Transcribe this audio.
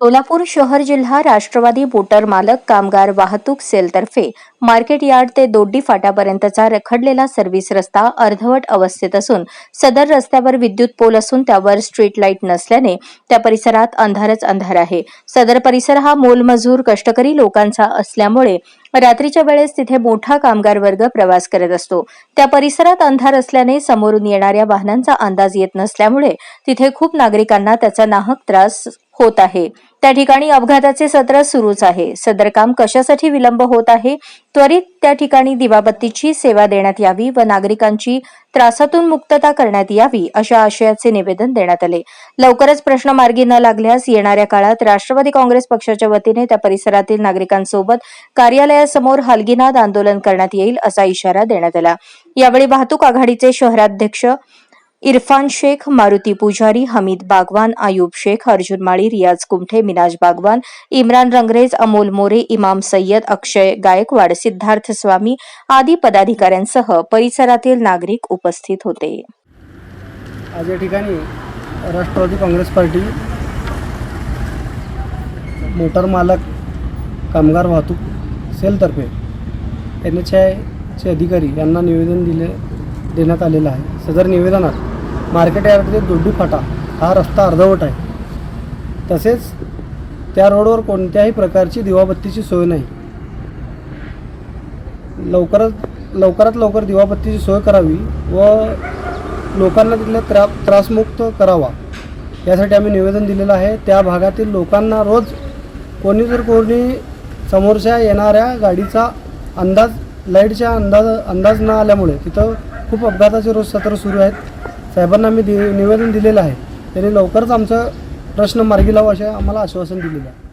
सोलापूर शहर जिल्हा राष्ट्रवादी मोटर मालक कामगार वाहतूक सेलतर्फे मार्केट यार्ड ते दोड्डी फाट्यापर्यंतचा रखडलेला सर्व्हिस रस्ता अर्धवट अवस्थेत असून सदर रस्त्यावर विद्युत पोल असून त्यावर स्ट्रीट लाइट नसल्याने त्या परिसरात अंधारच अंधार आहे. सदर परिसर हा मोलमजूर कष्टकरी लोकांचा असल्यामुळे रात्रीच्या वेळेस तिथे मोठा कामगार वर्ग प्रवास करत असतो. त्या परिसरात अंधार असल्याने समोरून येणाऱ्या वाहनांचा अंदाज येत नसल्यामुळे तिथे खूप नागरिकांना त्याचा नाहक त्रास होत आहे. त्या ठिकाणी अपघाताचे सत्र सुरूच आहे. सदर काम कशासाठी विलंब होत आहे? त्वरित त्या ठिकाणी दिवाबत्तीची सेवा देण्यात यावी व नागरिकांची त्रासातून मुक्तता करण्यात यावी अशा आशयाचे निवेदन देण्यात आले. लवकरच प्रश्न मार्गी न लागल्यास येणाऱ्या काळात राष्ट्रवादी काँग्रेस पक्षाच्या वतीने त्या परिसरातील नागरिकांसोबत कार्यालयासमोर हलगीनाद आंदोलन करण्यात येईल असा इशारा देण्यात आला. यावेळी वाहतूक आघाडीचे शहराध्यक्ष इरफान शेख मारुती पुजारी हमीद बागवान आयुब शेख अर्जुन माळी रियाज कुमठे मिनाज बागवान इम्रान रंगरेज अमोल मोरे इमाम सय्यद अक्षय गायकवाड सिद्धार्थ स्वामी आदी पदाधिकाऱ्यांसह परिसरातील नागरिक उपस्थित होते. आज या ठिकाणी राष्ट्रवादी काँग्रेस पार्टी मोटार मालक कामगार वाहतूक सेलतर्फे एन एच आयचे अधिकारी यांना निवेदन दिले देण्यात आलेलं आहे. सदर निवेदनात मार्केट यार्ड दोड्डी फाटा हा रस्ता अर्धवट आहे. तसेच त्या रोडवर कोणत्याही प्रकारची दिवाबत्तीची सोय नाही. लवकरात लवकरात लवकर दिवाबत्तीची सोय करावी व लोकांना तिथल्या त्रा त्रासमुक्त करावा. यासाठी आम्ही निवेदन दिलेलं आहे. त्या भागातील लोकांना रोज कोणी जर कोणी समोरच्या येणाऱ्या गाडीचा अंदाज लाईटच्या अंदाज अंदाज न आल्यामुळे तिथं खूप अपघाताचे रोज सत्र सुरू आहेत. साहेबांना आम्ही दि निवेदन दिलेलं आहे. त्यांनी लवकरच आमचा प्रश्न मार्गी लावा असे आम्हाला आश्वासन दिलेलं आहे.